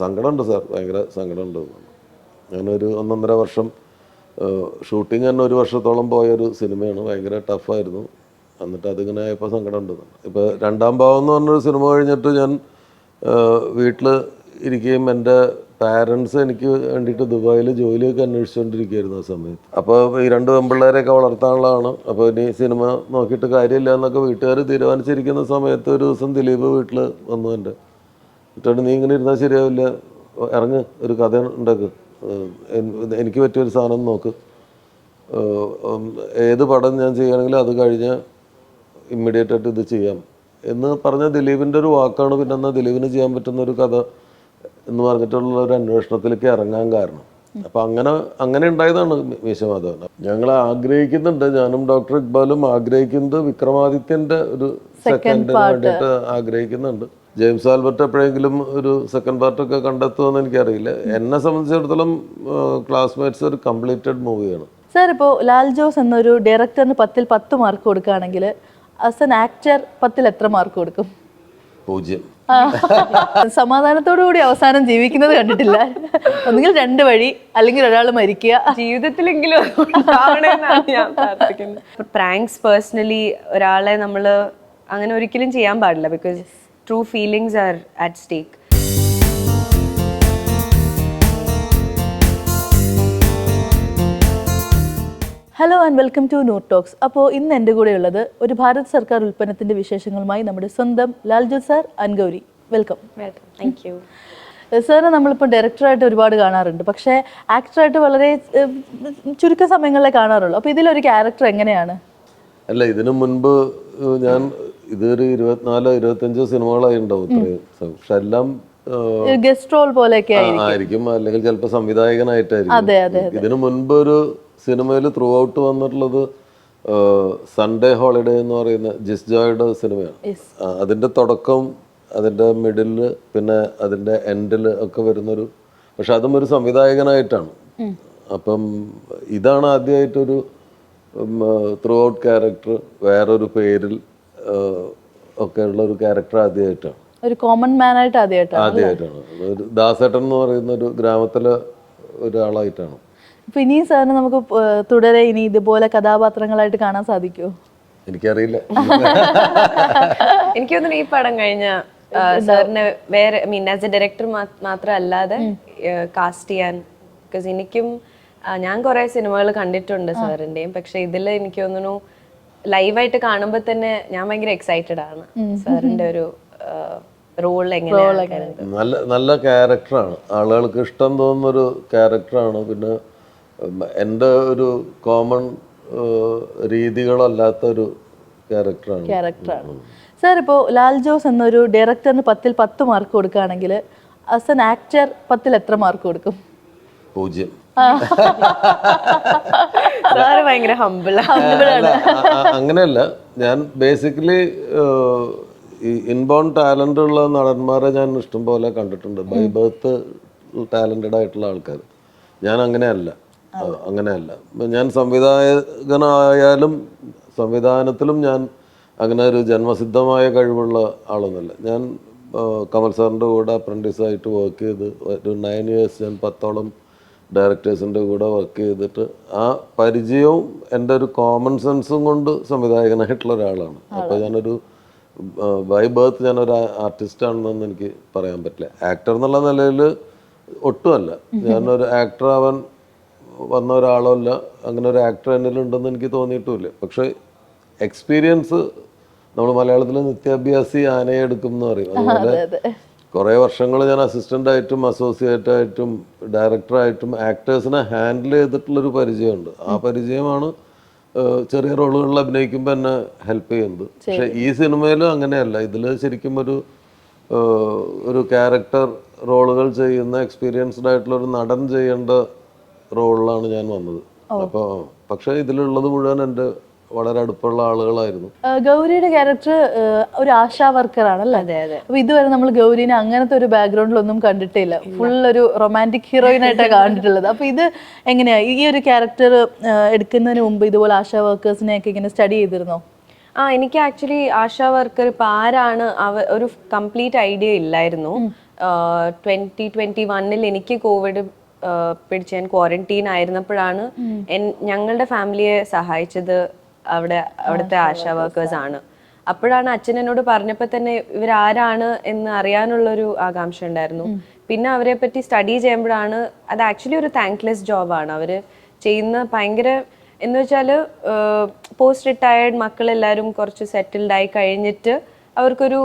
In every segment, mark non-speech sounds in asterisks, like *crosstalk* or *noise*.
സങ്കടമുണ്ട് സാർ ഭയങ്കര സങ്കടമുണ്ട്. ഞാനൊരു ഒന്നൊന്നര വർഷം ഷൂട്ടിങ് തന്നെ ഒരു വർഷത്തോളം പോയൊരു സിനിമയാണ് ഭയങ്കര ടഫായിരുന്നു എന്നിട്ട് അതിങ്ങനെ ആയപ്പോൾ സങ്കടമുണ്ട്. ഇപ്പോൾ രണ്ടാം ഭാവം എന്ന് പറഞ്ഞൊരു സിനിമ കഴിഞ്ഞിട്ട് ഞാൻ വീട്ടിൽ ഇരിക്കുകയും എന്റെ പാരൻസ് എനിക്ക് വേണ്ടിയിട്ട് ദുബായിൽ ജോലിയൊക്കെ അന്വേഷിച്ചുകൊണ്ടിരിക്കുകയായിരുന്നു ആ സമയത്ത്. അപ്പോൾ ഈ രണ്ട് പെൺപിള്ളേരെയൊക്കെ വളർത്താനുള്ളതാണ്. അപ്പോൾ ഇനി സിനിമ നോക്കിയിട്ട് കാര്യമില്ല എന്നൊക്കെ വീട്ടുകാർ തീരുമാനിച്ചിരിക്കുന്ന സമയത്ത് ഒരു ദിവസം ദിലീപ് വീട്ടിൽ വന്നു എന്റെ. എന്നിട്ട് നീ ഇങ്ങനെ ഇരുന്നാൽ ശരിയാവില്ല. ഇറങ്ങ് ഒരു കഥ ഉണ്ടാക്ക്. എനിക്ക് പറ്റിയൊരു സാധനം നോക്ക്. ഏത് പടം ഞാൻ ചെയ്യുകയാണെങ്കിലും അത് കഴിഞ്ഞ് ഇമ്മീഡിയറ്റ് ആയിട്ട് ഇത് ചെയ്യാം. എന്ന് പറഞ്ഞ ദിലീപിന്റെ ഒരു വാക്കാണ് പിന്നെ എന്നാൽ ദിലീപിന് ചെയ്യാൻ പറ്റുന്ന ഒരു കഥ എന്ന് പറഞ്ഞിട്ടുള്ള ഒരു അന്വേഷണത്തിലേക്ക് ഇറങ്ങാൻ കാരണം. അപ്പം അങ്ങനെ അങ്ങനെ ഉണ്ടായതാണ് മീശമാധവൻ ഞങ്ങൾ ആഗ്രഹിക്കുന്നുണ്ട് ഞാനും ഡോക്ടർ ഇക്ബാലും ആഗ്രഹിക്കുന്നത് വിക്രമാദിത്യന്റെ ഒരു സെക്കൻഡിന് വേണ്ടിയിട്ട് ആഗ്രഹിക്കുന്നുണ്ട്. ജെയിംസ് ആൽബർട്ട് എപ്പോഴെങ്കിലും ഒരു സെക്കൻഡ് പാർട്ടൊക്കെ കണ്ടെത്തുമെന്ന് എനിക്കറിയില്ല. എന്നെ സംബന്ധിച്ചിടത്തോളം ക്ലാസ്മേറ്റ്സ് ഒരു കംപ്ലീറ്റഡ് മൂവിയാണ് സാർ ഇപ്പോൾ ലാൽ ജോസ് എന്നൊരു ഡയറക്ടറിന് പത്തിൽ പത്ത് മാർക്ക് കൊടുക്കുകയാണെങ്കിൽ ആസ് എൻ ആക്ടർ പത്തിൽ എത്ര മാർക്ക് കൊടുക്കും? പൂജ്യം. സമാധാനത്തോടു കൂടി അവസാനം ജീവിക്കുന്നത് കണ്ടിട്ടില്ല. ഒന്നുകിൽ രണ്ട് വഴി അല്ലെങ്കിൽ ഒരാൾ മരിക്കുക. ജീവിതത്തിലെങ്കിലും പ്രാങ്ക്സ് പേഴ്സണലി ഒരാളെ നമ്മൾ അങ്ങനെ ഒരിക്കലും ചെയ്യാൻ പാടില്ല because true feelings are at stake hello and welcome to not talks അപ്പോൾ ഇന്ന് എന്റെ കൂടെ ഉള്ളത് ഒരു ഭാരത് സർക്കാർ ഉൽപ്പന്നത്തിന്റെ വിശേഷങ്ങളുമായി നമ്മുടെ സ്വന്തം ലാൽജു സാർ അൻഗൗരി. ഗൗരി വെൽക്കം താങ്ക് യു സാറിനെ നമ്മളിപ്പോൾ ഡയറക്ടറായിട്ട് ഒരുപാട് കാണാറുണ്ട്. പക്ഷേ ആക്ടറായിട്ട് വളരെ ചുരുക്ക സമയങ്ങളിലേ കാണാറുള്ളൂ. അപ്പോൾ ഇതിലൊരു ക്യാരക്ടർ എങ്ങനെയാണ്? അല്ല ഇതിനു മുൻപ് ഞാൻ ഇതൊരു ഇരുപത്തിനാലോ ഇരുപത്തഞ്ചോ സിനിമകളായി ഉണ്ടാവും ഇത്രയും. പക്ഷെ എല്ലാം ഗസ്റ്റ് റോൾ പോലെയൊക്കെ ആയിരിക്കും. അല്ലെങ്കിൽ ചിലപ്പോൾ സംവിധായകനായിട്ടായിരിക്കും. ഇതിനു മുൻപ് ഒരു സിനിമയിൽ ത്രൂ ഔട്ട് വന്നിട്ടുള്ളത് സൺഡേ ഹോളിഡേ എന്ന് പറയുന്ന ജിസ് ജോയുടെ സിനിമയാണ്. അതിന്റെ തുടക്കം അതിന്റെ മിഡിൽ പിന്നെ അതിന്റെ എൻഡിൽ ഒക്കെ വരുന്നൊരു പക്ഷെ അതും ഒരു സംവിധായകനായിട്ടാണ്. അപ്പം ഇതാണ് ആദ്യമായിട്ടൊരു ത്രൂ ഔട്ട് ക്യാരക്ടർ വേറൊരു പേരിൽ ഒക്കെ ഉള്ള ഒരു ക്യാരക്ടർ ആദ്യമായിട്ടാണ് ഒരു കോമൺ മാനായിട്ട് ആദ്യമായിട്ടാണ് ആദ്യമായിട്ടാണ് ഒരു ദാസേട്ടൻ എന്ന് പറയുന്ന ഒരു ഗ്രാമത്തിലെ ഒരാളായിട്ടാണ്. ഇപ്പൊ ഇനിയും സാറിന് നമുക്ക് തുടരെ ഇനി ഇതുപോലെ കഥാപാത്രങ്ങളായിട്ട് കാണാൻ സാധിക്കുമോ എനിക്കറിയില്ല. എനിക്ക് തോന്നുന്നു ഈ പടം കഴിഞ്ഞ സാറിന് വേറെ മീൻ ആസ് എ ഡയറക്ടർ മാത്രമല്ലാതെ കാസ്റ്റ് ചെയ്യാൻ ബിക്കോസ് എനിക്കും ഞാൻ കുറെ സിനിമകൾ കണ്ടിട്ടുണ്ട് സാറിന്റെയും പക്ഷെ ഇതിൽ എനിക്ക് തോന്നുന്നു ലൈവായിട്ട് കാണുമ്പോൾ തന്നെ ഞാൻ ഭയങ്കര എക്സൈറ്റഡ് ആണ്. സാറിന്റെ ഒരു റോൾ എങ്ങനെയാണ് നല്ല നല്ല ക്യാരക്ടറാണ് ആളുകൾക്ക് ഇഷ്ടം തോന്നുന്നൊരു ക്യാരക്ടറാണ് പിന്നെ എന്റെ ഒരു കോമൺ രീതികളല്ലാത്ത ഒരു ക്യാരക്ടറാണ് ക്യാരക്ടറാണ് സാർ ഇപ്പോൾ ലാൽ ജോസ് എന്നൊരു ഡയറക്ടറിന് പത്തിൽ പത്ത് മാർക്ക് കൊടുക്കുകയാണെങ്കിൽ ആസ് എൻ ആക്ടർ പത്തിൽ എത്ര മാർക്ക് കൊടുക്കും? പൂജ്യം. ഭയങ്കര അങ്ങനെയല്ല. ഞാൻ ബേസിക്കലി ഇൻബോൺ ടാലന്റ് ഉള്ള നടന്മാരെ ഞാൻ ഇഷ്ടം പോലെ കണ്ടിട്ടുണ്ട്. ബൈ ബർത്ത് ടാലന്റഡ് ആയിട്ടുള്ള ആൾക്കാർ. ഞാൻ അങ്ങനെയല്ല. അങ്ങനെയല്ല. ഞാൻ സംവിധായകനായാലും സംവിധാനത്തിലും ഞാൻ അങ്ങനെ ഒരു ജന്മസിദ്ധമായ കഴിവുള്ള ആളൊന്നുമല്ല. ഞാൻ കമൽ സാറിന്റെ കൂടെ അപ്രന്റീസായിട്ട് വർക്ക് ചെയ്ത് ഒരു നയൻ ഇയേഴ്സ് ഞാൻ പത്തോളം ഡയറക്ടേഴ്സിന്റെ കൂടെ വർക്ക് ചെയ്തിട്ട് ആ പരിചയവും എന്റെ ഒരു കോമൺ സെൻസും കൊണ്ട് സംവിധായകനായിട്ടുള്ള ഒരാളാണ്. അപ്പോൾ ഞാനൊരു ബൈ ബർത്ത് ഞാനൊരു ആർട്ടിസ്റ്റ് ആണെന്നൊന്നും എനിക്ക് പറയാൻ പറ്റില്ല. ആക്ടർ എന്നുള്ള നിലയിൽ ഒട്ടുമല്ല ഞാനൊരു ആക്ടർ ആവാൻ വന്ന ഒരാളല്ല അങ്ങനെ ഒരു ആക്ടർ എന്നിലുണ്ടെന്ന് എനിക്ക് തോന്നിയിട്ടുമില്ല. പക്ഷേ എക്സ്പീരിയൻസ് നമ്മൾ മലയാളത്തിൽ നിത്യാഭ്യാസി ആനയെ എടുക്കും എന്ന് പറയും. അതുപോലെ കുറേ വർഷങ്ങൾ ഞാൻ അസിസ്റ്റന്റായിട്ടും അസോസിയേറ്റായിട്ടും അസോസിയേറ്റ് ആയിട്ടും ഡയറക്ടറായിട്ടും ആക്ടേഴ്സിനെ ഹാൻഡിൽ ചെയ്തിട്ടുള്ളൊരു പരിചയമുണ്ട്. ആ പരിചയമാണ് ചെറിയ റോളുകളിൽ അഭിനയിക്കുമ്പോൾ എന്നെ ഹെൽപ്പ് ചെയ്യുന്നത്. പക്ഷേ ഈ സിനിമയിലും അങ്ങനെയല്ല. ഇതിൽ ശരിക്കും ഒരു ഒരു ക്യാരക്ടർ റോളുകൾ ചെയ്യുന്ന എക്സ്പീരിയൻസ്ഡ് ആയിട്ടുള്ള ഒരു നടൻ ചെയ്യേണ്ട റോളിലാണ് ഞാൻ വന്നത്. അപ്പോൾ പക്ഷേ ഇതിലുള്ളത് മുഴുവൻ എന്റെ വളരെ അടുപ്പമുള്ള ആളുകളായിരുന്നു. ഗൗരിയുടെ ക്യാരക്ടർ ഒരു ആശാ വർക്കറാണ് അല്ലേ അതെ അതെ. അപ്പൊ ഇതുവരെ നമ്മൾ ഗൗരിനെ അങ്ങനത്തെ ഒരു ബാക്ക്ഗ്രൗണ്ടിലൊന്നും കണ്ടിട്ടില്ല. ഫുൾ ഒരു റൊമാന്റിക് ഹീറോയിൻ ആയിട്ടാണ് കണ്ടിട്ടുള്ളത്. അപ്പൊ ഇത് എങ്ങനെയാ? ഈ ഒരു ക്യാരക്ടർ എടുക്കുന്നതിന് മുമ്പ് ഇതുപോലെ ആശാ വർക്കേഴ്സിനെ ഒക്കെ ഇങ്ങനെ സ്റ്റഡി ചെയ്തിരുന്നോ? ആ എനിക്ക് ആക്ച്വലി ആശാ വർക്കർ ഇപ്പൊ ആരാണ് അവ ഒരു കംപ്ലീറ്റ് ഐഡിയ ഇല്ലായിരുന്നു. ട്വന്റി ട്വന്റി വണ്ണിൽ എനിക്ക് കോവിഡ് പിടിച്ച് ഞാൻ ക്വാറന്റീൻ ആയിരുന്നപ്പോഴാണ് എൻ- ഞങ്ങളുടെ ഫാമിലിയെ സഹായിച്ചത്. അവിടെ അവിടുത്തെ ആശാ വർക്കേഴ്സ് ആണ്. അപ്പോഴാണ് അച്ഛൻ എന്നോട് പറഞ്ഞപ്പോൾ തന്നെ ഇവരാരാണ് എന്ന് അറിയാനുള്ളൊരു ആകാംക്ഷ ഉണ്ടായിരുന്നു. പിന്നെ അവരെ പറ്റി സ്റ്റഡി ചെയ്യുമ്പോഴാണ് അത് ആക്ച്വലി ഒരു താങ്ക്ലെസ് ജോബാണ് അവർ ചെയ്യുന്ന ഭയങ്കര എന്ന് വെച്ചാൽ പോസ്റ്റ് റിട്ടയർഡ് മക്കളെല്ലാവരും കുറച്ച് സെറ്റിൽഡ് ആയി കഴിഞ്ഞിട്ട് അവർക്കൊരു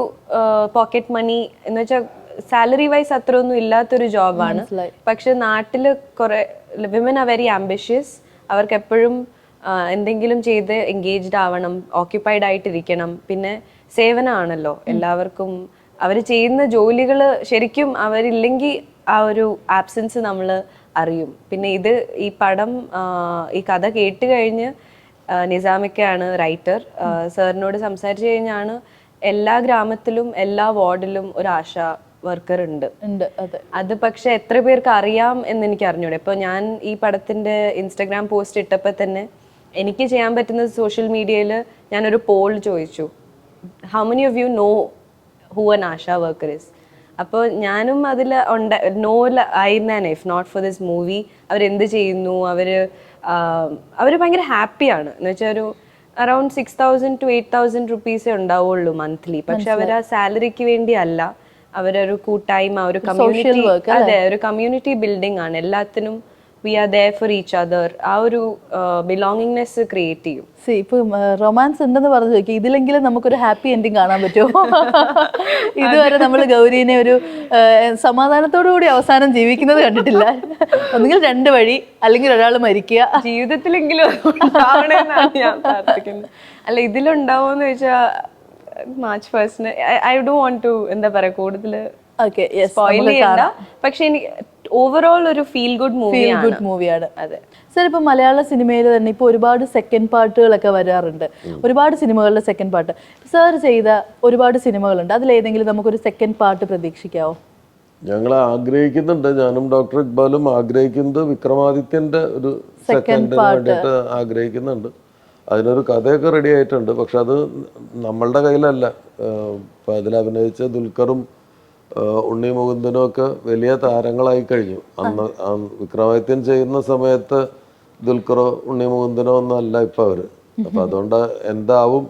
പോക്കറ്റ് മണി എന്ന് വെച്ചാൽ സാലറി വൈസ് അത്രയൊന്നും ഇല്ലാത്തൊരു ജോബാണ് പക്ഷെ നാട്ടിൽ കുറെ വിമൻ ആർ വെരി ആംബിഷ്യസ് അവർക്ക് എപ്പോഴും എന്തെങ്കിലും ചെയ്ത് എൻഗേജ്ഡ് ആവണം ഓക്യുപ്പൈഡ് ആയിട്ടിരിക്കണം. പിന്നെ സേവനമാണല്ലോ എല്ലാവർക്കും അവർ ചെയ്യുന്ന ജോലികൾ ശരിക്കും അവരില്ലെങ്കിൽ ആ ഒരു ആബ്സെൻസ് നമ്മൾ അറിയും. പിന്നെ ഇത് ഈ പടം ഈ കഥ കേട്ട് കഴിഞ്ഞ് നിസാമിക്കയാണ് റൈറ്റർ സാറിനോട് സംസാരിച്ചു കഴിഞ്ഞാണ് എല്ലാ ഗ്രാമത്തിലും എല്ലാ വാർഡിലും ഒരു ആശ വർക്കർ ഉണ്ട്. അത്. പക്ഷെ എത്ര പേർക്ക് അറിയാം എന്ന് എനിക്ക് അറിഞ്ഞൂടെ. ഇപ്പൊ ഞാൻ ഈ പടത്തിന്റെ ഇൻസ്റ്റഗ്രാം പോസ്റ്റ് ഇട്ടപ്പോ തന്നെ എനിക്ക് ചെയ്യാൻ പറ്റുന്നത് സോഷ്യൽ മീഡിയയിൽ ഞാനൊരു പോൾ ചോദിച്ചു. How many of you know who an Asha worker is അപ്പോൾ ഞാനും അതിൽ ഉണ്ട് നോ ആയിരുന്നേനെ if not for this movie അവരെന്ത് ചെയ്യുന്നു? അവർ അവർ ഭയങ്കര ഹാപ്പിയാണ് എന്ന് വെച്ചാൽ ഒരു around six thousand to eight thousand റുപ്പീസേ ഉണ്ടാവുള്ളൂ മന്ത്ലി പക്ഷെ അവർ ആ സാലറിക്ക് വേണ്ടി അല്ല അവരൊരു കൂട്ടായ്മ ഒരു കമ്മ്യൂണിറ്റി അതെ ഒരു കമ്മ്യൂണിറ്റി ബിൽഡിംഗ് ആണ്. എല്ലാത്തിനും we are there for each other ആ ഒരു ബിലോങ്ങിങ്നെസ് ക്രിയേറ്റ് ചെയ്യും. സി ഇപ്പം റൊമാൻസ് ഉണ്ടെന്ന് പറഞ്ഞു ചോദിക്കും ഇതിലെങ്കിലും നമുക്കൊരു ഹാപ്പി എൻഡിങ് കാണാൻ പറ്റുമോ? *laughs* ഇതുവരെ നമ്മൾ ഗൗരീനെ ഒരു സമാധാനത്തോടു കൂടി അവസാനം ജീവിക്കുന്നത് കണ്ടിട്ടില്ല. ഒന്നുകിൽ രണ്ട് വഴി അല്ലെങ്കിൽ ഒരാൾ മരിക്കുക. ജീവിതത്തിലെങ്കിലും അല്ല ഇതിലുണ്ടാവുമെന്ന് ചോദിച്ചാൽ മാർച്ച് ഫസ്റ്റിന് ഐ ഡോ വോണ്ട് ടു എന്താ പറയാ കൂടുതൽ സ്പോയിൽ ചെയ്യണ്ട. പക്ഷെ എനിക്ക് ഓവറോൾ ഒരു ഫീൽ ഗുഡ് മൂവിയാണ് ഗുഡ് മൂവിയാണ് അതെ. സർ ഇപ്പൊ മലയാള സിനിമയിൽ തന്നെ ഇപ്പൊ ഒരുപാട് സെക്കൻഡ് പാർട്ടുകളൊക്കെ വരാറുണ്ട്. ഒരുപാട് സിനിമകളുടെ സെക്കൻഡ് പാർട്ട് സർ ചെയ്ത ഒരുപാട് സിനിമകളുണ്ട് അതിൽ അതിലേതെങ്കിലും നമുക്കൊരു സെക്കൻഡ് പാർട്ട് പ്രതീക്ഷിക്കാവോ? ഞങ്ങൾ ആഗ്രഹിക്കുന്നുണ്ട്. ഞാനും ഡോക്ടർ ഇക്ബാലും ആഗ്രഹിക്കുന്നത് വിക്രമാദിത്യന്റെ ഒരു സെക്കൻഡ് വേണ്ടിയിട്ട് ആഗ്രഹിക്കുന്നുണ്ട്. അതിനൊരു കഥയൊക്കെ റെഡി ആയിട്ടുണ്ട്. പക്ഷെ അത് നമ്മളുടെ കയ്യിലല്ല. ഇപ്പൊ അതിൽ അഭിനയിച്ച ദുൽഖറും ഉണ്ണി മുകുന്ദനും ഒക്കെ വലിയ താരങ്ങളായി കഴിഞ്ഞു. അന്ന് വിക്രമാദിത്യൻ ചെയ്യുന്ന സമയത്ത് ദുൽഖറോ ഉണ്ണി മുകുന്ദനോ ഒന്നല്ല ഇപ്പൊ അവർ. അപ്പൊ അതുകൊണ്ട് എന്താവും?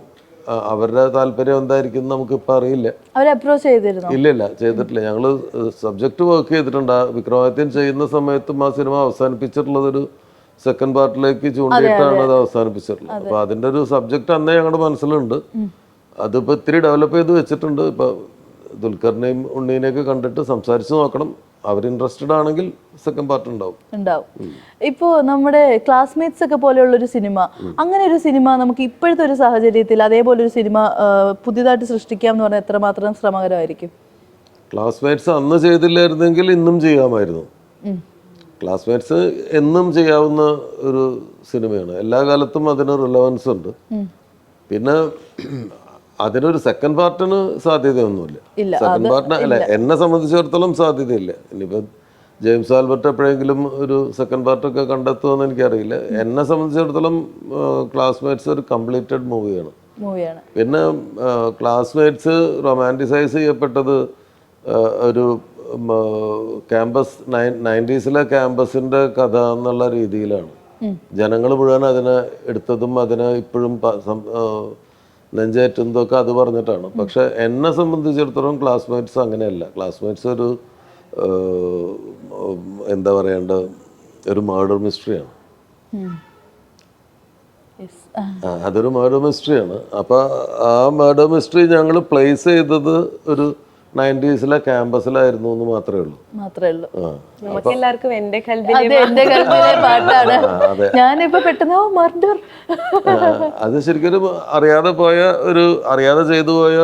അവരുടെ താല്പര്യം എന്തായിരിക്കും നമുക്ക് നമുക്കിപ്പോൾ അറിയില്ല. ഇല്ലില്ല ചെയ്തിട്ടില്ല. ഞങ്ങൾ സബ്ജക്റ്റ് വർക്ക് ചെയ്തിട്ടുണ്ട്. വിക്രമാദിത്യൻ ചെയ്യുന്ന സമയത്തും ആ സിനിമ അവസാനിപ്പിച്ചിട്ടുള്ളത് ഒരു സെക്കൻഡ് പാർട്ടിലേക്ക് ചൂണ്ടിയിട്ടാണ് അത് അവസാനിപ്പിച്ചിട്ടുള്ളത്. അപ്പൊ അതിന്റെ ഒരു സബ്ജക്റ്റ് അന്നേ ഞങ്ങളുടെ മനസ്സിലുണ്ട്. അതിപ്പോ ഇത്തിരി ഡെവലപ്പ് ചെയ്ത് വെച്ചിട്ടുണ്ട്. ഇപ്പൊ ദുൽഖറിനെയും ഉണ്ണീനെയൊക്കെ കണ്ടിട്ട് സംസാരിച്ച് നോക്കണം. അവർ ഇൻട്രസ്റ്റഡ് ആണെങ്കിൽ സെക്കൻഡ് പാർട്ട് ഉണ്ടാവും. ഉണ്ടാവും. ഇപ്പോ നമ്മുടെ ക്ലാസ്മേറ്റ്സ് ഒക്കെ പോലെയുള്ള ഒരു സിനിമ അങ്ങനെ ഒരു സിനിമ നമുക്ക് ഇപ്പോഴത്തെ ഒരു സാഹചര്യത്തിൽ അതേപോലെ ഒരു സിനിമ പുതിയതായിട്ട് സൃഷ്ടിക്കാം എന്ന് പറഞ്ഞാൽ എത്രമാത്രം ശ്രമകരമായിരിക്കും? ക്ലാസ്മേറ്റ്സ് അന്ന് ചെയ്തില്ലായിരുന്നെങ്കിൽ ഇന്നും ചെയ്യാമായിരുന്നു. ക്ലാസ്മേറ്റ്സ് എന്നും ചെയ്യാവുന്ന ഒരു സിനിമയാണ്. എല്ലാ കാലത്തും അതിന് റിലവൻസ് ഉണ്ട്. പിന്നെ അതിനൊരു സെക്കൻഡ് പാർട്ടിന് സാധ്യതയൊന്നുമില്ല. സെക്കൻഡ് പാർട്ടിന് അല്ല എന്നെ സംബന്ധിച്ചിടത്തോളം സാധ്യതയില്ല. ഇനിയിപ്പോൾ ജെയിംസ് ആൽബർട്ട് എപ്പോഴെങ്കിലും ഒരു സെക്കൻഡ് പാർട്ടൊക്കെ കണ്ടെത്തുമെന്ന് എനിക്കറിയില്ല. എന്നെ സംബന്ധിച്ചിടത്തോളം ക്ലാസ്മേറ്റ്സ് ഒരു കംപ്ലീറ്റഡ് മൂവിയാണ് പിന്നെ ക്ലാസ്മേറ്റ്സ് റൊമാന്റിസൈസ് ചെയ്യപ്പെട്ടത് ഒരു ക്യാമ്പസ് നയൻ നയന്റീസിലെ ക്യാമ്പസിന്റെ കഥ എന്നുള്ള രീതിയിലാണ്. ജനങ്ങൾ മുഴുവൻ അതിനെ എടുത്തതും അതിനെ ഇപ്പോഴും നെഞ്ചേറ്റുന്നതൊക്കെ അത് പറഞ്ഞിട്ടാണ്. പക്ഷെ എന്നെ സംബന്ധിച്ചിടത്തോളം ക്ലാസ്മേറ്റ്സ് അങ്ങനെയല്ല. ക്ലാസ്മേറ്റ്സ് ഒരു എന്താ പറയണ്ട ഒരു മർഡർ മിസ്റ്ററിയാണ് അതൊരു മർഡർ മിസ്റ്ററിയാണ് അപ്പോൾ ആ മർഡർ മിസ്റ്ററി ഞങ്ങൾ പ്ലേസ് ചെയ്തത് ഒരു നയന്റീസിലെ ക്യാമ്പസിലായിരുന്നു എന്ന് മാത്രമേ ഉള്ളൂ. മാത്രമേ ഉള്ളൂ. നമുക്ക് എല്ലാവർക്കും എന്റെ എന്റെ പാട്ടാണ്. ഞാനിപ്പോ പെട്ടെന്ന് മർഡർ അത് ശരിക്കും അറിയാതെ പോയ ഒരു അറിയാതെ ചെയ്തു പോയ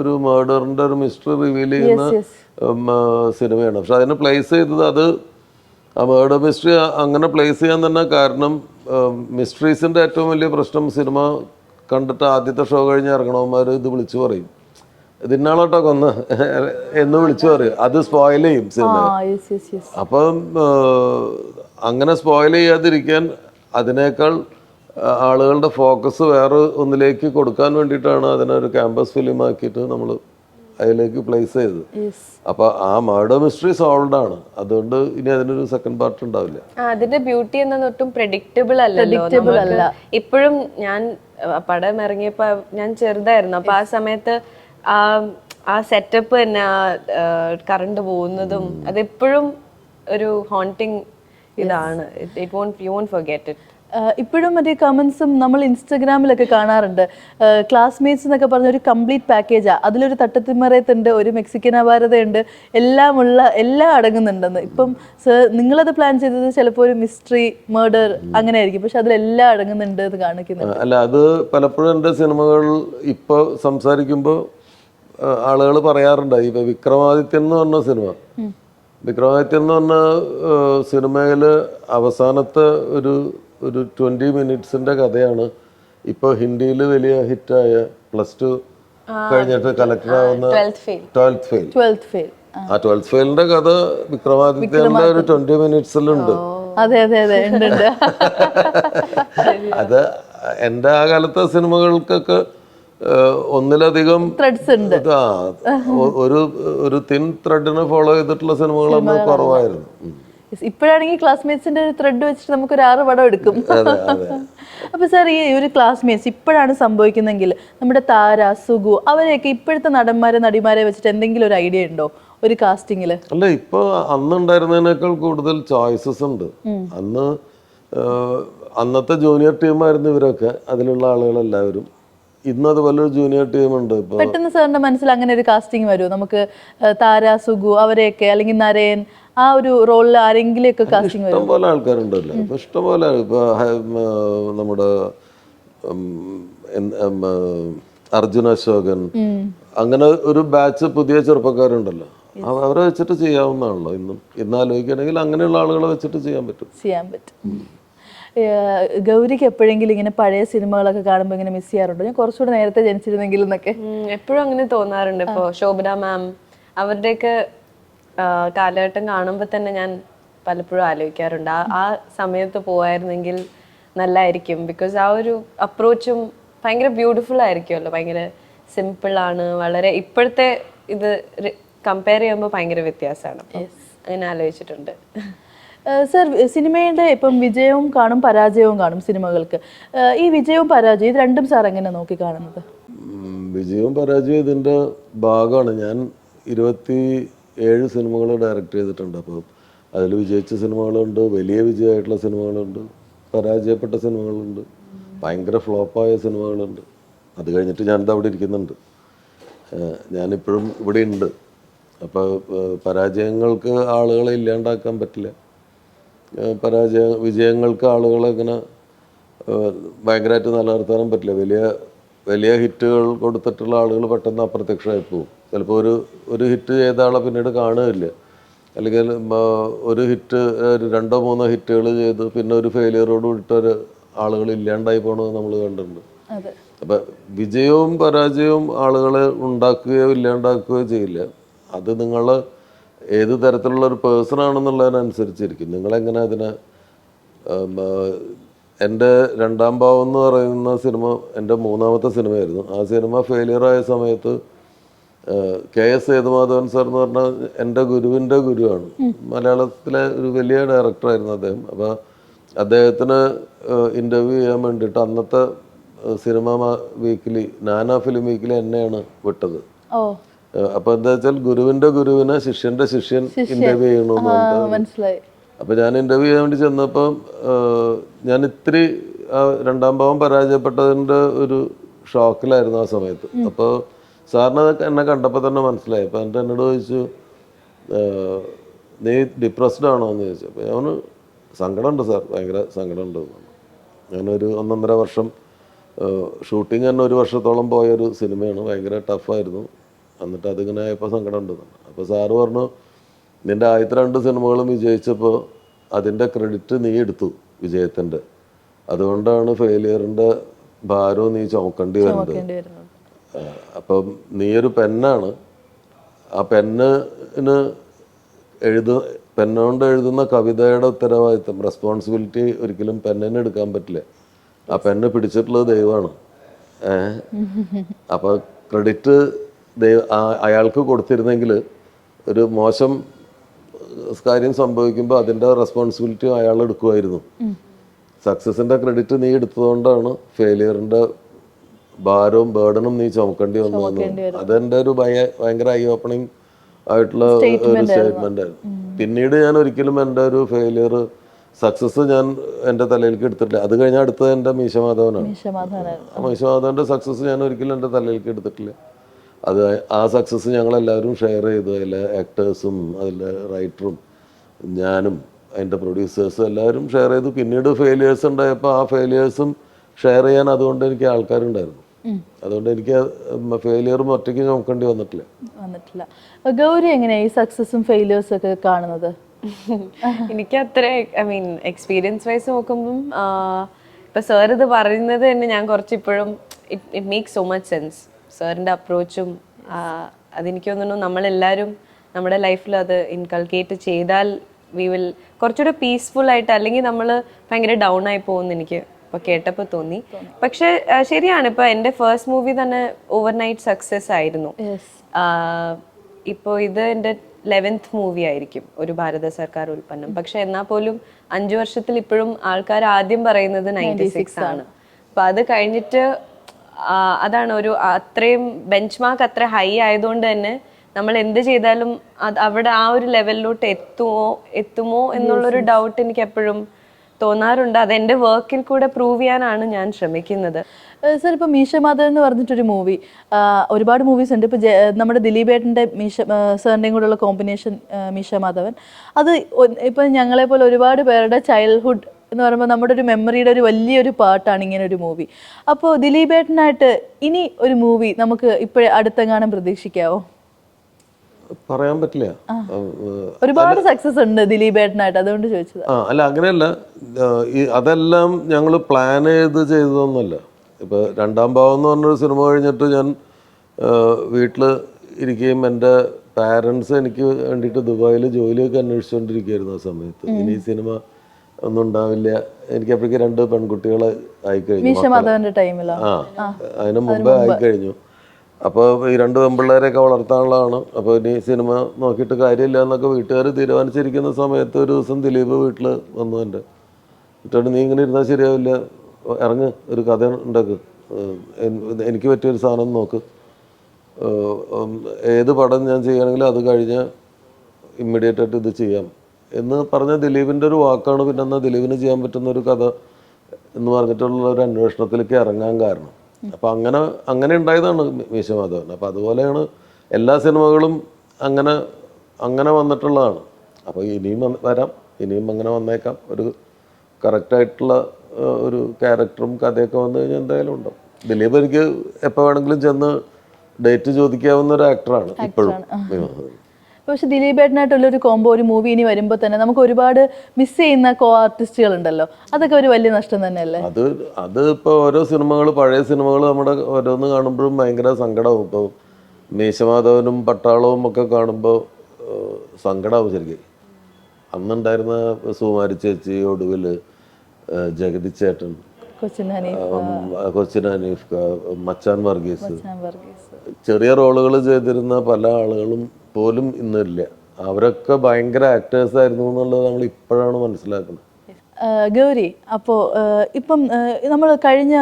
ഒരു മർഡറിന്റെ ഒരു മിസ്റ്ററി റിവീൽ ചെയ്യുന്ന സിനിമയാണ്. പക്ഷെ അതിനെ പ്ലേസ് ചെയ്തത് അത് ആ മേർഡർ മിസ്റ്ററി അങ്ങനെ പ്ലേസ് ചെയ്യാൻ തന്നെ കാരണം മിസ്റ്ററീസിന്റെ ഏറ്റവും വലിയ പ്രശ്നം സിനിമ കണ്ടിട്ട് ആദ്യത്തെ ഷോ കഴിഞ്ഞ് ഇറങ്ങണവന്മാർ ഇത് വിളിച്ചു പറയും. ഇത് ഇന്നാളോട്ടോ കൊന്ന് എന്ന് വിളിച്ചു പറയും. അത് സ്പോയിൽ ചെയ്യും സിനിമ. അപ്പം അങ്ങനെ സ്പോയിൽ ചെയ്യാതിരിക്കാൻ അതിനേക്കാൾ ആളുകളുടെ ഫോക്കസ് വേറെ ഒന്നിലേക്ക് കൊടുക്കാൻ വേണ്ടിയിട്ടാണ് അതിനൊരു ക്യാമ്പസ് ഫിലിം ആക്കിയിട്ട് നമ്മൾ അതിലേക്ക് പ്ലേസ് ചെയ്തത്. അപ്പൊ ആ മർഡർ മിസ്റ്ററി സോൾവ് ആണ്. അതുകൊണ്ട് ഇനി അതിനൊരു സെക്കൻഡ് പാർട്ട് ഉണ്ടാവില്ല. അതിന്റെ ബ്യൂട്ടി എന്നത് ഒട്ടും പ്രഡിക്റ്റബിൾ അല്ലല്ലോ. അല്ല. ഇപ്പോഴും ഞാൻ പടം ഇറങ്ങിയപ്പോ ഞാൻ ചെറുതായിരുന്നു. അപ്പൊ ആ സമയത്ത് ആ ആ സെറ്റപ്പ് തന്നെ കറണ്ട് പോകുന്നതും അതെപ്പോഴും ഒരു ഹോണ്ടിങ് ഇതാണ്. It won't you won't forget it ഇപ്പോഴും മറ്റേ കമൻസും നമ്മൾ ഇൻസ്റ്റഗ്രാമിലൊക്കെ കാണാറുണ്ട്. ക്ലാസ്മേറ്റ്സ് എന്നൊക്കെ പറഞ്ഞ ഒരു കംപ്ലീറ്റ് പാക്കേജാണ് അതിലൊരു തട്ടത്തിമറയത്തുണ്ട് ഒരു മെക്സിക്കൻ അപാരതയുണ്ട് എല്ലാമുള്ള എല്ലാം അടങ്ങുന്നുണ്ടെന്ന്. ഇപ്പം സർ നിങ്ങളത് പ്ലാൻ ചെയ്തത് ചിലപ്പോൾ ഒരു മിസ്റ്ററി മർഡർ അങ്ങനെ ആയിരിക്കും പക്ഷെ അതിലെല്ലാം അടങ്ങുന്നുണ്ട് എന്ന് കാണിക്കുന്നു അല്ല അത് പലപ്പോഴും എന്റെ സിനിമകൾ ഇപ്പോൾ സംസാരിക്കുമ്പോൾ ആളുകൾ പറയാറുണ്ട് ഇപ്പൊ വിക്രമാദിത്യൻ എന്ന് പറഞ്ഞ സിനിമ. വിക്രമാദിത്യൻ എന്ന് പറഞ്ഞ സിനിമയിൽ അവസാനത്തെ ഒരു ഒരു ട്വന്റി മിനിറ്റ്സിന്റെ കഥയാണ് ഇപ്പോൾ ഹിന്ദിയിൽ വലിയ ഹിറ്റായ പ്ലസ് ടു കഴിഞ്ഞിട്ട് കളക്ടർ ആവുന്ന ട്വൽത്ത് ഫെയിൽ ആ. ട്വൽത്ത് ഫെയിലിന്റെ കഥ വിക്രമാദിത്യന്റെ ഒരു ട്വന്റി മിനിറ്റ്സിലുണ്ട് അതെ അതെ അതെ *laughs* അത് എന്റെ ആ കാലത്തെ സിനിമകൾക്കൊക്കെ ഒന്നിലധികം ഉണ്ട്. ആ, ഒരു ഒരു തിൻ ത്രെഡിനെ ഫോളോ ചെയ്തിട്ടുള്ള സിനിമകളൊന്നും കുറവായിരുന്നു. ഉം. Yes, ഇപ്പോഴാണെങ്കിൽ ക്ലാസ്മേറ്റ്സിന്റെ ഒരു ത്രെഡ് വെച്ചിട്ട് നമുക്ക് ഒരു ആറ് പടം എടുക്കും. *laughs* അപ്പൊ സാർ ഈ ഒരു ക്ലാസ്മേറ്റ്സ് ഇപ്പോഴാണ് സംഭവിക്കുന്നെങ്കിൽ നമ്മുടെ താര സുഗു അവരെയൊക്കെ ഇപ്പോഴത്തെ നടന്മാരെ നടിമാരെ വെച്ചിട്ട് എന്തെങ്കിലും ഒരു ഐഡിയ ഉണ്ടോ? ഒരു കാസ്റ്റിംഗിൽ അല്ല ഇപ്പൊ അന്നുണ്ടായിരുന്നതിനേക്കാൾ കൂടുതൽ ചോയ്സസ് ഉണ്ട്. അന്ന് അന്നത്തെ ജൂനിയർ ടീമായിരുന്നു ഇവരൊക്കെ. അതിലുള്ള ആളുകളെല്ലാവരും. ഇന്ന് അതുപോലെ ഒരു ജൂനിയർ ടീമുണ്ട് പെട്ടെന്ന് സാറിന്റെ മനസ്സിൽ അങ്ങനെ ഒരു കാസ്റ്റിംഗ് വരുമോ നമുക്ക് താര സുഗു അവരെയൊക്കെ അല്ലെങ്കിൽ നരയൻ ആ ഒരു റോളിൽ ആരെങ്കിലും ഒക്കെ കാസ്റ്റിംഗ് വരും ഇഷ്ടം പോലെ ആൾക്കാരുണ്ടല്ലോ. ഇപ്പൊ ഇഷ്ടംപോലെ ഇപ്പൊ ഹ- ഉം, ആ, നമ്മുടെ അർജുൻ അശോകൻ അങ്ങനെ ഒരു ബാച്ച് പുതിയ ചെറുപ്പക്കാരുണ്ടല്ലോ. അവ- അവരെ വെച്ചിട്ട് ചെയ്യാവുന്നതാണല്ലോ. ഇന്നും ഇന്ന് ആലോചിക്കുകയാണെങ്കിൽ അങ്ങനെയുള്ള ആളുകളെ വെച്ചിട്ട് ചെയ്യാൻ പറ്റും. ചെയ്യാൻ പറ്റും. ഗൗരിക്ക് എപ്പോഴെങ്കിലും ഇങ്ങനെ പഴയ സിനിമകളൊക്കെ കാണുമ്പോൾ ഇങ്ങനെ മിസ് ചെയ്യാറുണ്ടോ? ഞാൻ കുറച്ചുകൂടെ നേരത്തെ ജനിച്ചിരുന്നെങ്കിൽ എന്നൊക്കെ. എപ്പോഴും അങ്ങനെ തോന്നാറുണ്ട് ഇപ്പോ ശോഭന മാം അവരുടെയൊക്കെ കാലഘട്ടം കാണുമ്പോൾ തന്നെ ഞാൻ പലപ്പോഴും ആലോചിക്കാറുണ്ട്. ആ ആ സമയത്ത് പോവായിരുന്നെങ്കിൽ നല്ലതായിരിക്കും ബിക്കോസ് ആ ഒരു അപ്രോച്ചും ഭയങ്കര ബ്യൂട്ടിഫുൾ ആയിരിക്കുമല്ലോ. ഭയങ്കര സിമ്പിൾ ആണ്. വളരെ ഇപ്പോഴത്തെ ഇത് കമ്പയർ ചെയ്യുമ്പോൾ ഭയങ്കര വ്യത്യാസമാണ്. അങ്ങനെ ആലോചിച്ചിട്ടുണ്ട്. സർ സിനിമയുടെ ഇപ്പം വിജയവും കാണും പരാജയവും കാണും സിനിമകൾക്ക്. ഈ വിജയവും പരാജയവും ഇത് രണ്ടും സാർ എങ്ങനെ നോക്കി കാണുന്നത് വിജയവും പരാജയവും ഇതിന്റെ ഭാഗമാണ്. ഞാൻ ഇരുപത്തി ഏഴ് സിനിമകൾ ഡയറക്റ്റ് ചെയ്തിട്ടുണ്ട്. അപ്പോൾ അതിൽ വിജയിച്ച സിനിമകളുണ്ട് വലിയ വിജയമായിട്ടുള്ള സിനിമകളുണ്ട് പരാജയപ്പെട്ട സിനിമകളുണ്ട് ഭയങ്കര ഫ്ലോപ്പായ സിനിമകളുണ്ട്. അത് കഴിഞ്ഞിട്ട് ഞാനിത് അവിടെ ഇരിക്കുന്നുണ്ട്. ഞാനിപ്പോഴും ഇവിടെ ഉണ്ട് അപ്പോൾ പരാജയങ്ങൾക്ക് ആളുകളെ ഇല്ലാണ്ടാക്കാൻ പറ്റില്ല. പരാജയ വിജയങ്ങൾക്ക് ആളുകളെ ഇങ്ങനെ ഭയങ്കരമായിട്ട് നിലനിർത്താനും പറ്റില്ല. വലിയ വലിയ ഹിറ്റുകൾ കൊടുത്തിട്ടുള്ള ആളുകൾ പെട്ടെന്ന് അപ്രത്യക്ഷമായി പോകും. ചിലപ്പോൾ ഒരു ഒരു ഹിറ്റ് ചെയ്ത ആളെ പിന്നീട് കാണുകയില്ല. അല്ലെങ്കിൽ ഒരു ഹിറ്റ് ഒരു രണ്ടോ മൂന്നോ ഹിറ്റുകൾ ചെയ്ത് പിന്നെ ഒരു ഫെയിലിയറോട് വിട്ടൊരു ആളുകൾ ഇല്ലാണ്ടായി പോകണമെന്ന് നമ്മൾ കണ്ടിട്ടുണ്ട്. അപ്പം വിജയവും പരാജയവും ആളുകളെ ഉണ്ടാക്കുകയോ ഇല്ലാണ്ടാക്കുകയോ ചെയ്യില്ല. അത് നിങ്ങൾ ഏത് തരത്തിലുള്ള ഒരു പേഴ്സൺ ആണെന്നുള്ളതിനനുസരിച്ചിരിക്കും. നിങ്ങളെങ്ങനെ അതിനെ എന്റെ രണ്ടാം ഭാവം എന്ന് പറയുന്ന സിനിമ എന്റെ മൂന്നാമത്തെ സിനിമയായിരുന്നു. ആ സിനിമ ഫെയിലിയർ ആയ സമയത്ത് കെ എസ് സേതുമാധവൻ സാർ എന്ന് പറഞ്ഞാൽ എന്റെ ഗുരുവിന്റെ ഗുരുവാണ്. മലയാളത്തിലെ ഒരു വലിയ ഡയറക്ടറായിരുന്നു അദ്ദേഹം. അപ്പോൾ അദ്ദേഹത്തിന് ഇന്റർവ്യൂ ചെയ്യാൻ വേണ്ടിയിട്ട് അന്നത്തെ cinema weekly Nana film weekly എന്നെയാണ് വിട്ടത്. അപ്പോൾ എന്താ വെച്ചാൽ ഗുരുവിന്റെ ഗുരുവിനെ ശിഷ്യന്റെ ശിഷ്യൻ ഇന്റർവ്യൂ മനസ്സിലായി. അപ്പോൾ ഞാൻ ഇന്റർവ്യൂ ചെയ്യാൻ വേണ്ടി ചെന്നപ്പം ഞാൻ ഇത്തിരി രണ്ടാം ഭാവം പരാജയപ്പെട്ടതിന്റെ ഒരു ഷോക്കിലായിരുന്നു ആ സമയത്ത്. അപ്പോൾ സാറിന് എന്നെ കണ്ടപ്പോൾ തന്നെ മനസ്സിലായി. അപ്പോൾ എന്റെ എന്നോട് ചോദിച്ചു നീ ഡിപ്രസ്ഡ് ആണോ എന്ന് ചോദിച്ചു. അപ്പോൾ ഞാൻ സങ്കടമുണ്ട് സാർ ഭയങ്കര സങ്കടമുണ്ട്. ഞാനൊരു ഒന്നൊന്നര വർഷം ഷൂട്ടിങ് തന്നെ ഒരു വർഷത്തോളം പോയ ഒരു സിനിമയാണ്. ഭയങ്കര ടഫായിരുന്നു. എന്നിട്ട് അതിങ്ങനെ ആയപ്പോൾ സങ്കടമുണ്ട് അപ്പോൾ സാറ് പറഞ്ഞു നിന്റെ ആദ്യത്തെ രണ്ട് സിനിമകളും വിജയിച്ചപ്പോൾ അതിന്റെ ക്രെഡിറ്റ് നീ എടുത്തു വിജയത്തിന്റെ അതുകൊണ്ടാണ് ഫെയിലിയറിന്റെ ഭാരവും നീ ചുമക്കേണ്ടി വരുന്നത്. അപ്പം നീ ഒരു പെന്നാണ് ആ പെന്നിന് എഴുത പെന്നുകൊണ്ട് എഴുതുന്ന കവിതയുടെ ഉത്തരവാദിത്തം റെസ്പോൺസിബിലിറ്റി ഒരിക്കലും പെണ്ണിന് എടുക്കാൻ പറ്റില്ല. ആ പെണ്ണ് പിടിച്ചിട്ടുള്ളത് ദൈവമാണ്. ഏഹ് അപ്പൊ ക്രെഡിറ്റ് ദൈവ അയാൾക്ക് കൊടുത്തിരുന്നെങ്കിൽ ഒരു മോശം കാര്യം സംഭവിക്കുമ്പോൾ അതിന്റെ റെസ്പോൺസിബിലിറ്റി അയാൾ എടുക്കുമായിരുന്നു. സക്സസിന്റെ ക്രെഡിറ്റ് നീ എടുത്തതുകൊണ്ടാണ് ഫെയിലിയറിന്റെ ഭാരവും ബേർഡനും നീ ചുമക്കേണ്ടി വന്നു അതെന്റെ ഒരു ഭയ- ഭയങ്കര ഐ ഓപ്പണിങ് ആയിട്ടുള്ള ഒരു സ്റ്റേറ്റ്മെന്റ് ആയിരുന്നു. പിന്നീട് ഞാൻ ഒരിക്കലും എന്റെ ഒരു ഫെയിലിയർ സക്സസ് ഞാൻ എന്റെ തലയിലേക്ക് എടുത്തിട്ടില്ല. അത് കഴിഞ്ഞാൽ അടുത്തത് എന്റെ മീശമാധവനാണ്. മീശമാധവന്റെ സക്സസ് ഞാൻ ഒരിക്കലും എന്റെ തലയിലേക്ക് എടുത്തിട്ടില്ല. അത് ആ സക്സസ് ഞങ്ങളെല്ലാവരും ഷെയർ ചെയ്തു. അതിലെ ആക്ടേഴ്സും അതിലെ റൈറ്ററും ഞാനും അതിന്റെ പ്രൊഡ്യൂസേഴ്സും എല്ലാവരും ഷെയർ ചെയ്തു. പിന്നീട് ഫെയിലിയേഴ്സ് ഉണ്ടായപ്പോൾ ആ ഫെയിലിയേഴ്സും ഷെയർ ചെയ്യാൻ അതുകൊണ്ട് എനിക്ക് ആൾക്കാരുണ്ടായിരുന്നു. അതുകൊണ്ട് എനിക്ക് ഫെയിലിയറും ഒറ്റയ്ക്ക് നോക്കേണ്ടി വന്നിട്ടില്ല. വന്നിട്ടില്ല. ഗൗരി എങ്ങനെയാണ് ഈ സക്സസും ഫെയിലിയേഴ്സും ഒക്കെ കാണുന്നത്? *laughs* എനിക്ക് അത്ര ഐ മീൻ എക്സ്പീരിയൻസ് വൈസ് നോക്കുമ്പം ഇപ്പം ഇപ്പൊ സാർ ഇത് പറയുന്നത് തന്നെ ഞാൻ കുറച്ച് ഇപ്പോഴും it it make so much sense സാറിന്റെ അപ്രോച്ചും അതെനിക്ക് തോന്നുന്നു നമ്മളെല്ലാവരും നമ്മുടെ ലൈഫിൽ അത് ഇൻകൾക്കേറ്റ് ചെയ്താൽ വി വിൽ കുറച്ചുകൂടെ പീസ്ഫുൾ ആയിട്ട് അല്ലെങ്കിൽ നമ്മൾ ഭയങ്കര ഡൗൺ ആയി പോകുമെന്ന് എനിക്ക് ഇപ്പൊ കേട്ടപ്പോൾ തോന്നി. പക്ഷെ ശരിയാണ്. ഇപ്പൊ എന്റെ ഫസ്റ്റ് മൂവി തന്നെ ഓവർനൈറ്റ് സക്സസ് ആയിരുന്നു. ഇപ്പോൾ ഇത് എന്റെ ലെവൻത്ത് മൂവി ആയിരിക്കും ഒരു ഭാരത സർക്കാർ ഉൽപ്പന്നം. പക്ഷെ എന്നാൽ പോലും അഞ്ചു വർഷത്തിൽ ഇപ്പോഴും ആൾക്കാർ ആദ്യം പറയുന്നത് നയന്റി സിക്സ് ആണ്. അപ്പൊ അത് കഴിഞ്ഞിട്ട് അതാണ് ഒരു അത്രയും ബെഞ്ച് മാർക്ക് അത്ര ഹൈ ആയതുകൊണ്ട് തന്നെ നമ്മൾ എന്ത് ചെയ്താലും അത് അവിടെ ആ ഒരു ലെവലിലോട്ട് എത്തുമോ എത്തുമോ എന്നുള്ളൊരു ഡൗട്ട് എനിക്ക് എപ്പോഴും തോന്നാറുണ്ട്. അത് എന്റെ വർക്കിൽ കൂടെ പ്രൂവ് ചെയ്യാനാണ് ഞാൻ ശ്രമിക്കുന്നത്. സർ ഇപ്പോൾ മീശ മാധവൻ എന്ന് പറഞ്ഞിട്ടൊരു മൂവി ഒരുപാട് മൂവീസ് ഉണ്ട്. ഇപ്പോൾ നമ്മുടെ ദിലീപേട്ടന്റെ മീശ സാറിന്റെയും കൂടെയുള്ള കോമ്പിനേഷൻ മീശ മാധവൻ. അത് ഇപ്പം ഞങ്ങളെപ്പോലെ ഒരുപാട് പേരുടെ ചൈൽഡ്ഹുഡ് എന്ന് പറയുമ്പോൾ നമ്മുടെ ഒരു മെമ്മറിയുടെ ഒരു വലിയൊരു പാർട്ടാണ് ഇങ്ങനെ ഒരു മൂവി അപ്പോൾ ദിലീപേട്ടനായിട്ട് ഇനി ഒരു മൂവി നമുക്ക് ഇപ്പോഴേ അടുത്തെങ്ങാനും പ്രതീക്ഷിക്കാവോ? പറയാൻ പറ്റില്ല. ഒരുപാട് സക്സസ് ഉണ്ട് ദിലീപേട്ടനായിട്ട് അതുകൊണ്ട് ചോദിച്ചത്. ആ അല്ല അങ്ങനെയല്ല. അതെല്ലാം ഞങ്ങൾ പ്ലാൻ ചെയ്ത് ചെയ്തതൊന്നുമല്ല. ഇപ്പൊ രണ്ടാം ഭാവം എന്ന് പറഞ്ഞൊരു സിനിമ കഴിഞ്ഞിട്ട് ഞാൻ വീട്ടിൽ ഇരിക്കുകയും എന്റെ പാരൻസ് എനിക്ക് വേണ്ടിയിട്ട് ദുബായിൽ ജോലിയൊക്കെ അന്വേഷിച്ചുകൊണ്ടിരിക്കുകയായിരുന്നു ആ സമയത്ത്. ഇനി ഈ സിനിമ ഒന്നും ഉണ്ടാവില്ല. എനിക്ക് അപ്പോഴേക്ക് രണ്ട് പെൺകുട്ടികളെ ആയിക്കഴിഞ്ഞു മീശ മാധവന്റെ ടൈമിലോ? ആ അതിന് മുമ്പേ ആയിക്കഴിഞ്ഞു. അപ്പോൾ ഈ രണ്ട് പെൺപിള്ളേരെയൊക്കെ വളർത്താനുള്ളതാണ്. അപ്പോൾ ഇനി സിനിമ നോക്കിയിട്ട് കാര്യമില്ല എന്നൊക്കെ വീട്ടുകാർ തീരുമാനിച്ചിരിക്കുന്ന സമയത്ത് ഒരു ദിവസം ദിലീപ് വീട്ടിൽ വന്നു എന്റെ. എന്നിട്ട് നീ ഇങ്ങനെ ഇരുന്നാൽ ശരിയാവില്ല. ഇറങ്ങ് ഒരു കഥ ഉണ്ടാക്ക്. എനിക്ക് പറ്റിയൊരു സാധനം നോക്ക്. ഏത് പടം ഞാൻ ചെയ്യുകയാണെങ്കിലും അത് കഴിഞ്ഞ് ഇമ്മീഡിയറ്റ് ആയിട്ട് ഇത് ചെയ്യാം. എന്ന് പറഞ്ഞ ദിലീപിന്റെ ഒരു വാക്കാണ് പിന്നെ എന്നാൽ ദിലീപിന് ചെയ്യാൻ പറ്റുന്ന ഒരു കഥ എന്ന് പറഞ്ഞിട്ടുള്ള ഒരു അന്വേഷണത്തിലേക്ക് ഇറങ്ങാൻ കാരണം. അപ്പം അങ്ങനെ അങ്ങനെ ഉണ്ടായതാണ് മീശമാധവൻ. അപ്പം അതുപോലെയാണ് എല്ലാ സിനിമകളും അങ്ങനെ അങ്ങനെ വന്നിട്ടുള്ളതാണ്. അപ്പോൾ ഇനിയും വന്ന് വരാം. ഇനിയും അങ്ങനെ വന്നേക്കാം. ഒരു കറക്റ്റായിട്ടുള്ള ഒരു ക്യാരക്ടറും കഥയൊക്കെ വന്നു കഴിഞ്ഞാൽ എന്തായാലും ഉണ്ടാവും. ദിലീപ് എനിക്ക് എപ്പോൾ വേണമെങ്കിലും ചെന്ന് ഡേറ്റ് ചോദിക്കാവുന്ന ഒരു ആക്ടറാണ് ഇപ്പോഴും പക്ഷെ ദിലീപേട്ടനായിട്ടുള്ള ഒരു കോംബോ ഒരു മൂവി ഇനി വരുമ്പോൾ തന്നെ നമുക്ക് ഒരുപാട് മിസ് ചെയ്യുന്ന കോ ആർട്ടിസ്റ്റുകൾ ഉണ്ടല്ലോ അതൊക്കെ ഒരു വലിയ നഷ്ടം തന്നെയല്ലേ? അത് അത് ഇപ്പോൾ ഓരോ സിനിമകൾ പഴയ സിനിമകൾ നമ്മുടെ ഓരോന്ന് കാണുമ്പോഴും ഭയങ്കര സങ്കടമാവും ഇപ്പോൾ മീശമാധവനും പട്ടാളവും ഒക്കെ കാണുമ്പോൾ സങ്കടമാവും ശരിക്കും. അന്നുണ്ടായിരുന്ന സുമാരി ചേച്ചി ഒടുവിൽ ജഗതി ചേട്ടൻ കൊച്ചിൻ ഹനീഫ് മച്ചാൻ വർഗീസ്. ചെറിയ റോളുകൾ ചെയ്തിരുന്ന പല ആളുകളും പോലും ഇന്നില്ല. അവരൊക്കെ ഭയങ്കര ആക്ടേഴ്സ് ആയിരുന്നു എന്നുള്ളത് നമ്മൾ ഇപ്പോഴാണ് മനസ്സിലാക്കുന്നത്. ഗൗരി അപ്പോൾ ഇപ്പം നമ്മൾ കഴിഞ്ഞ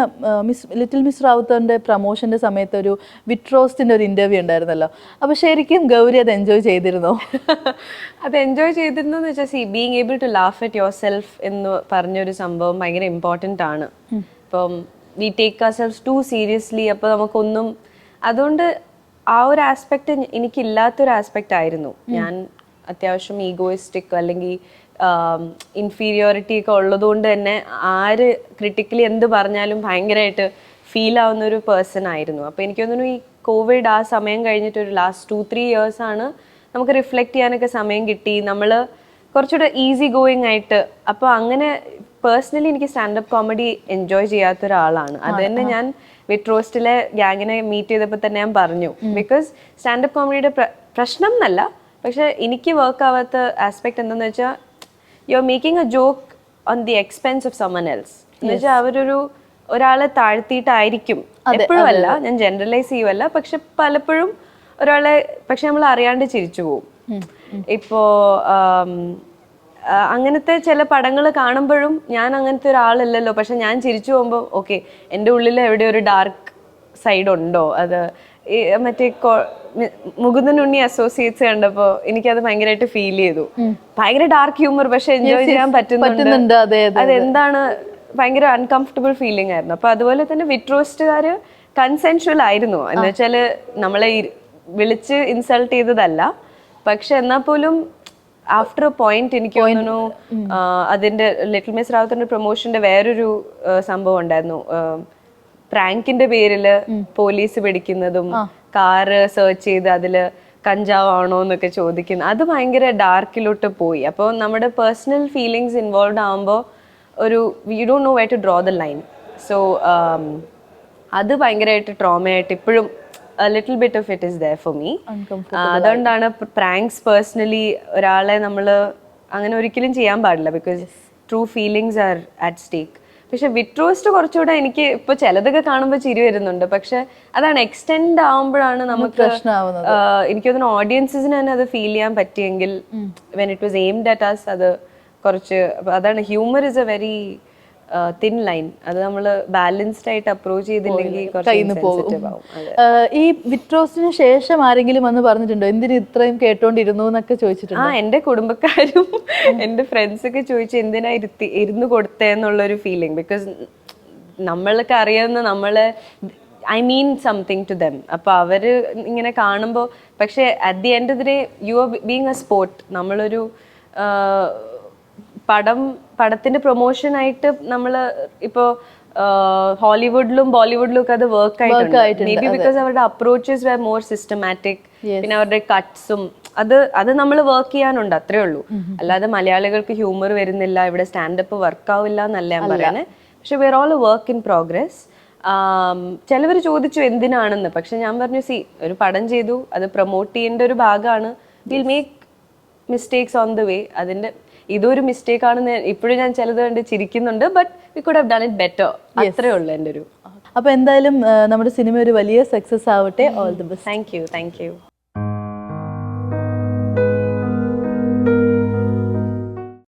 മിസ് ലിറ്റിൽ മിസ് റാവുത്തറിന്റെ പ്രമോഷന്റെ സമയത്ത് ഒരു വിട്രോസ്റ്റിന്റെ ഒരു ഇന്റർവ്യൂ ഉണ്ടായിരുന്നല്ലോ. അപ്പോൾ ശരിക്കും ഗൗരി അത് എൻജോയ് ചെയ്തിരുന്നോ? *laughs* അത് എൻജോയ് ചെയ്തിരുന്നു എന്ന് വെച്ചാൽ see being able to laugh at yourself എന്ന് പറഞ്ഞൊരു സംഭവം ഭയങ്കര ഇമ്പോർട്ടന്റ് ആണ്. ഇപ്പം we take our self too seriously അപ്പോൾ നമുക്കൊന്നും അതുകൊണ്ട് ആ ഒരു ആസ്പെക്ട് എനിക്കില്ലാത്തൊരു ആസ്പെക്റ്റ് ആയിരുന്നു. ഞാൻ അത്യാവശ്യം ഈഗോയിസ്റ്റിക് അല്ലെങ്കിൽ ഇൻഫീരിയോറിറ്റി ഒക്കെ ഉള്ളതുകൊണ്ട് തന്നെ ആര് ക്രിട്ടിക്കലി എന്ത് പറഞ്ഞാലും ഭയങ്കരമായിട്ട് ഫീൽ ആവുന്ന ഒരു പേഴ്സൺ ആയിരുന്നു. അപ്പോൾ എനിക്ക് തോന്നുന്നു ഈ കോവിഡ് ആ സമയം കഴിഞ്ഞിട്ട് ഒരു ലാസ്റ്റ് ടു ത്രീ ഇയേഴ്സ് ആണ് നമുക്ക് റിഫ്ലക്റ്റ് ചെയ്യാനൊക്കെ സമയം കിട്ടി. നമ്മൾ കുറച്ചുകൂടെ ഈസി ഗോയിങ് ആയിട്ട് അപ്പോൾ അങ്ങനെ പേഴ്സണലി എനിക്ക് സ്റ്റാൻഡപ്പ് കോമഡി എൻജോയ് ചെയ്യാത്ത ഒരാളാണ് അത് തന്നെ ഞാൻ വിട്രോസ്റ്റിലെ ഗ്യാങ്ങിനെ മീറ്റ് ചെയ്തപ്പോൾ തന്നെ ഞാൻ പറഞ്ഞു. ബിക്കോസ് സ്റ്റാൻഡപ്പ് കോമഡിയുടെ പ്രശ്നം എന്നല്ല പക്ഷെ എനിക്ക് വർക്ക് ആവാത്ത ആസ്പെക്ട് എന്താണെന്ന് വെച്ചാൽ you are making a joke on the expense of someone else എന്ന് വെച്ചാൽ അവരൊരു ഒരാളെ താഴ്ത്തിയിട്ടായിരിക്കും. എപ്പോഴും അല്ല ഞാൻ ജനറലൈസ് ചെയ്യുമല്ല പക്ഷെ പലപ്പോഴും ഒരാളെ പക്ഷെ നമ്മൾ അറിയാണ്ട് ചിരിച്ചു പോവും. ഇപ്പോ ആം, ആ, അങ്ങനത്തെ ചില പടങ്ങൾ കാണുമ്പോഴും ഞാൻ അങ്ങനത്തെ ഒരാളല്ലല്ലോ. പക്ഷെ ഞാൻ ചിരിച്ചു പോകുമ്പോൾ ഓക്കെ എന്റെ ഉള്ളിൽ എവിടെ ഒരു ഡാർക്ക് സൈഡ് ഉണ്ടോ? അത് മറ്റേ മുകുന്ദൻ ഉണ്ണി അസോസിയേറ്റ്സ് കണ്ടപ്പോ എനിക്കത് ഭയങ്കരമായിട്ട് ഫീൽ ചെയ്തു. ഭയങ്കര ഡാർക്ക് ഹ്യൂമർ പക്ഷെ എൻജോയ് ചെയ്യാൻ പറ്റുന്നുണ്ട്, പറ്റുന്നുണ്ട്. അതെ, അതെ, അതെന്താണ് ഭയങ്കര അൺകംഫർട്ടബിൾ ഫീലിംഗ് ആയിരുന്നു. അപ്പൊ അതുപോലെ തന്നെ വിട്രോസ്റ്റുകാര് കൺസെൻഷ്വൽ ആയിരുന്നു. എന്ന് വെച്ചാൽ നമ്മളെ വിളിച്ച് ഇൻസൾട്ട് ചെയ്തതല്ല. പക്ഷെ എന്നാൽ പോലും ആഫ്റ്റർ എ പോയിന്റ് എനിക്ക് തോന്നുന്നു അതിന്റെ ലിറ്റിൽ മിസ് റാവത്തിന്റെ പ്രൊമോഷന്റെ വേറൊരു സംഭവം ഉണ്ടായിരുന്നു. പ്രാങ്കിന്റെ പേരിൽ പോലീസ് പിടിക്കുന്നതും കാറ് സെർച്ച് ചെയ്ത് അതിൽ കഞ്ചാവാണോ എന്നൊക്കെ ചോദിക്കുന്നു. അത് ഭയങ്കര ഡാർക്കിലോട്ട് പോയി. അപ്പോൾ നമ്മുടെ പേഴ്സണൽ ഫീലിങ്സ് ഇൻവോൾവ് ആകുമ്പോൾ ഒരു you don't know way to draw the line so അത് ഭയങ്കരമായിട്ട് ട്രോമയായിട്ട് ഇപ്പോഴും little bit of it is there for me അതുകൊണ്ടാണ് പ്രാങ്ക്സ് പേഴ്സണലി ഒരാളെ നമ്മൾ അങ്ങനെ ഒരിക്കലും ചെയ്യാൻ പാടില്ല because true feelings are at stake പക്ഷെ വിട്രോസ്റ്റ് കുറച്ചുകൂടെ എനിക്ക് ഇപ്പൊ ചിലതൊക്കെ കാണുമ്പോൾ ചിരി വരുന്നുണ്ട്. പക്ഷെ അതാണ് എക്സ്റ്റെൻഡ് ആവുമ്പോഴാണ് നമുക്ക് എനിക്ക് തോന്നുന്നു ഓഡിയൻസിന് തന്നെ അത് ഫീൽ ചെയ്യാൻ പറ്റിയെങ്കിൽ when it was aimed at us അത് കുറച്ച് അതാണ് humour is a very thin line അത് നമ്മൾ ബാലൻസ്ഡ് ആയിട്ട് അപ്രോച്ച് ചെയ്തില്ലെങ്കിൽ ഈ വിട്രോസിന് ശേഷം ആരെങ്കിലും വന്ന് പറഞ്ഞിട്ടുണ്ടോ? എന്തിനു ഇത്രയും കേട്ടോണ്ടിരുന്നു എന്നൊക്കെ ചോദിച്ചിട്ടുണ്ട്? ആ എന്റെ കുടുംബക്കാരും *laughs* എന്റെ ഫ്രണ്ട്സ് ഒക്കെ ചോദിച്ചു എന്തിനാ ഇരുത്തി ഇരുന്ന് കൊടുത്തേന്നുള്ളൊരു ഫീലിംഗ് ബിക്കോസ് നമ്മൾക്ക് അറിയാവുന്ന നമ്മൾ I mean something to them അപ്പൊ അവർ ഇങ്ങനെ കാണുമ്പോൾ പക്ഷെ at the end of the day you are being a sport നമ്മളൊരു പടം പടത്തിന്റെ പ്രൊമോഷൻ ആയിട്ട് നമ്മൾ ഇപ്പോ ഹോളിവുഡിലും ബോളിവുഡിലും ഒക്കെ അത് വർക്ക് ആയിട്ടുണ്ട്. മേ ബി ബിക്കോസ് അവരുടെ അപ്രോച്ചസ് വേർ മോർ സിസ്റ്റമാറ്റിക് പിന്നെ അവരുടെ കട്ട്സും അത് അത് നമ്മൾ വർക്ക് ചെയ്യാനുണ്ട് അത്രേ ഉള്ളൂ. അല്ലാതെ മലയാളികൾക്ക് ഹ്യൂമർ വരുന്നില്ല ഇവിടെ സ്റ്റാൻഡപ്പ് വർക്ക് ആവില്ല എന്നല്ല ഞാൻ പറയുന്നത് പക്ഷെ were all work in progress ചിലവർ ചോദിച്ചു എന്തിനാണെന്ന്. പക്ഷെ ഞാൻ പറഞ്ഞു സി ഒരു പടം ചെയ്തു അത് പ്രൊമോട്ട് ചെയ്യേണ്ട ഒരു ഭാഗമാണ്. Will make mistakes on the way അതിന്റെ ഇതൊരു മിസ്റ്റേക്ക് ആണെന്ന് ഇപ്പോഴും ഞാൻ ചിലത് കണ്ട് ചിരിക്കുന്നുണ്ട് but we could have done it better അത്രേ ഉള്ളൂ എന്റെ ഒരു അപ്പോൾ എന്തായാലും നമ്മുടെ സിനിമ ഒരു വലിയ സക്സസ് ആവട്ടെ. All the best thank you thank you